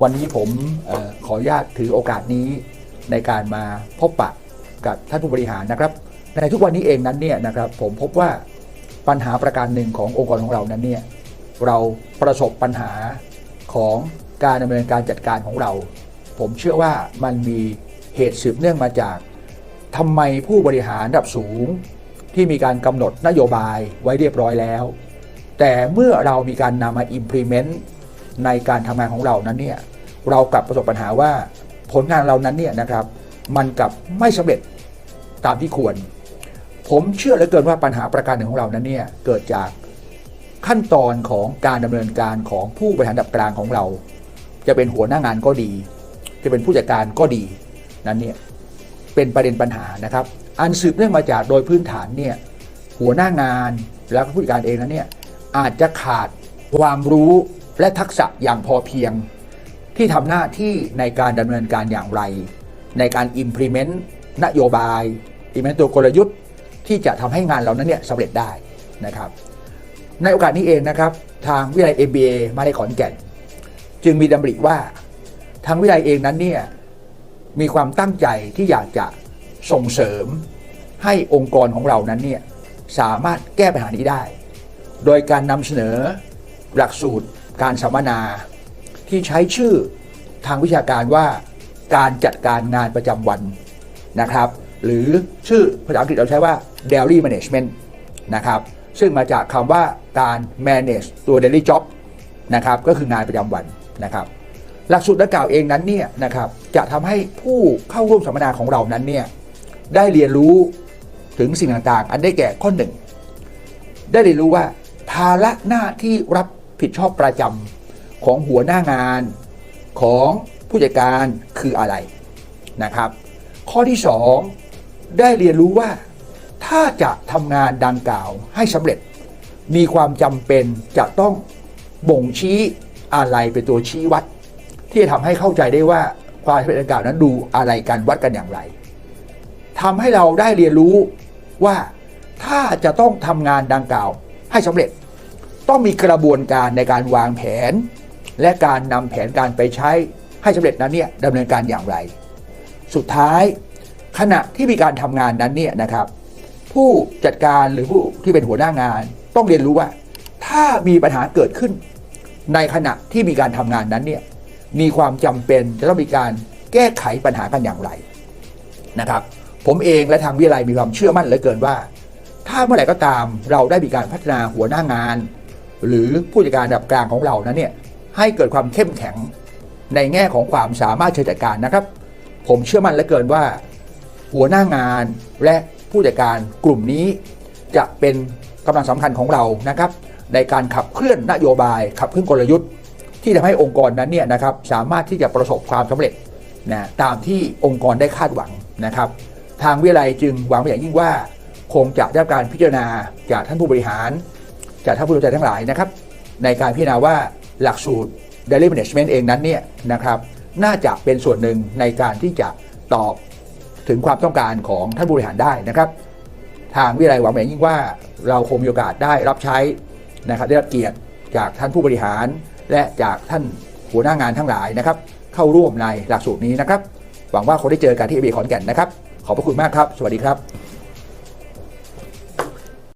วันนี้ผมออขออนุญาตถือโอกาสนี้ในการมาพบปะกับท่านผู้บริหารนะครับ ในทุกวันนี้เองนั้นเนี่ยนะครับผมพบว่าปัญหาประการหนึ่งขององค์กรของเรานั้นเนี่ยเราประสบปัญหาของการดำเนินการจัดการของเรา ผมเชื่อว่ามันมีเหตุสืบเนื่องมาจากทำไมผู้บริหารระดับสูง ที่มีการกำหนดนโยบายไว้เรียบร้อยแล้ว แต่เมื่อเรามีการนำมา implement ในการทำงานของเรานั้นเนี่ยเรากลับประสบปัญหาว่าผลงานเรานั้นเนี่ยนะครับมันกลับไม่สำเร็จตามที่ควร ผมเชื่อเหลือเกินว่าปัญหาประการหนึ่งของเรานั้นเนี่ยเกิดจากขั้นตอนของการดำเนินการของผู้บริหารดับกลางของเรา จะเป็นหัวหน้างานก็ดี จะเป็นผู้จัดการก็ดีนั้นเนี่ยเป็นประเด็นปัญหานะครับ อันสืบเนื่องมาจากโดยพื้นฐานเนี่ยหัวหน้างานแล้วก็ผู้จัดการเองนั้นเนี่ยอาจจะขาดความรู้ และทักษะอย่างพอเพียง ที่ทำหน้าที่ในการดำเนินการอย่างไร ในการ implement นโยบาย implement ตัวกลยุทธ์ ที่จะทำให้งานเรานั้นเนี่ยสำเร็จได้นะครับ ในโอกาสนี้เองนะครับ ทางวิทยาลัย MBA มาในขอนแก่น จึงมีดำริว่า ทางวิทยาลัยเองนั้นเนี่ยมีความตั้งใจที่อยากจะส่งเสริมให้องค์กรของเรานั้นเนี่ยสามารถแก้ปัญหานี้ได้ โดยการนำเสนอหลักสูตร การสัมมนา ที่ใช้ชื่อทางวิชาการว่าการจัดการงานประจำวันนะครับ หรือชื่อภาษาอังกฤษเราใช้ว่า daily management นะครับ ซึ่งมาจากคำว่าการ manage ตัว daily job นะครับ ก็คืองานประจำวันนะครับ หลักสูตรดังกล่าวเองนั้นเนี่ยนะครับ จะทำให้ผู้เข้าร่วมสัมมนาของเรานั้นเนี่ย ได้เรียนรู้ถึงสิ่งต่างๆ อันได้แก่ข้อหนึ่ง ได้เรียนรู้ว่าภาระหน้าที่รับ ผิดชอบประจำของหัวหน้างานของผู้จัดการคืออะไรนะครับ ข้อที่ 2 ได้เรียนรู้ว่า ถ้าจะทำงานดังกล่าวให้สำเร็จ มีความจำเป็นจะต้องบ่งชี้อะไรเป็นตัวชี้วัด ที่จะทำให้เข้าใจได้ว่าความสำเร็จดังกล่าวนั้นดูอะไรกันวัดกันอย่างไรทำให้เราได้เรียนรู้ว่าถ้าจะต้องทำงานดังกล่าวให้สำเร็จ ต้องมีกระบวนการในการวางแผน และการนำแผนการไปใช้ให้สำเร็จนั้นเนี่ยดำเนินการอย่างไร สุดท้ายขณะที่มีการทำงานนั้นเนี่ยนะครับ ผู้จัดการหรือผู้ที่เป็นหัวหน้างาน ต้องเรียนรู้ว่า ถ้ามีปัญหาเกิดขึ้น ในขณะที่มีการทำงานนั้นเนี่ยมีความจำเป็นจะต้องมีการแก้ไขปัญหากันอย่างไรนะครับ ผมเองและทางวิทยาลัยมีความเชื่อมั่นเหลือเกินว่า ถ้าเมื่อไหร่ก็ตามเราได้มีการพัฒนาหัวหน้างาน หรือผู้จัดการระดับกลางของเรานั้นเนี่ยให้เกิดความเข้มแข็งในแง่ของความสามารถเชิงจัดการนะครับ ผมเชื่อมั่นเหลือเกินว่า หัวหน้างานและผู้จัดการกลุ่มนี้ จะเป็นกำลังสำคัญของเรานะครับ ในการขับเคลื่อนนโยบายขับเคลื่อนกลยุทธ์ ที่ทำให้องค์กรนั้นเนี่ยนะครับสามารถที่จะประสบความสำเร็จนะตามที่องค์กรได้คาดหวังนะครับ ทางวิทยาลัยจึงหวังเป็นอย่างยิ่งว่า คงจะได้รับการพิจารณาจากท่านผู้บริหาร จากท่านผู้บริหารทั้งหลายนะครับ ในการพิจารณาว่าหลักสูตร daily management เองนั้นเนี่ยนะครับน่าจะเป็นส่วนหนึ่งในการที่จะตอบถึงความต้องการของท่านผู้บริหารได้นะครับ ทางวิทยาลัยหวังเป็นอย่างยิ่งว่าเราคงมีโอกาสได้รับใช้นะครับได้รับเกียรติจากท่านผู้บริหาร และจากท่านหัวหน้างานทั้งหลายนะครับ เข้าร่วมในหลักสูตรนี้นะครับ หวังว่าคงได้เจอกันที่เอเบขอนแก่นนะครับ ขอบพระคุณมากครับ สวัสดีครับ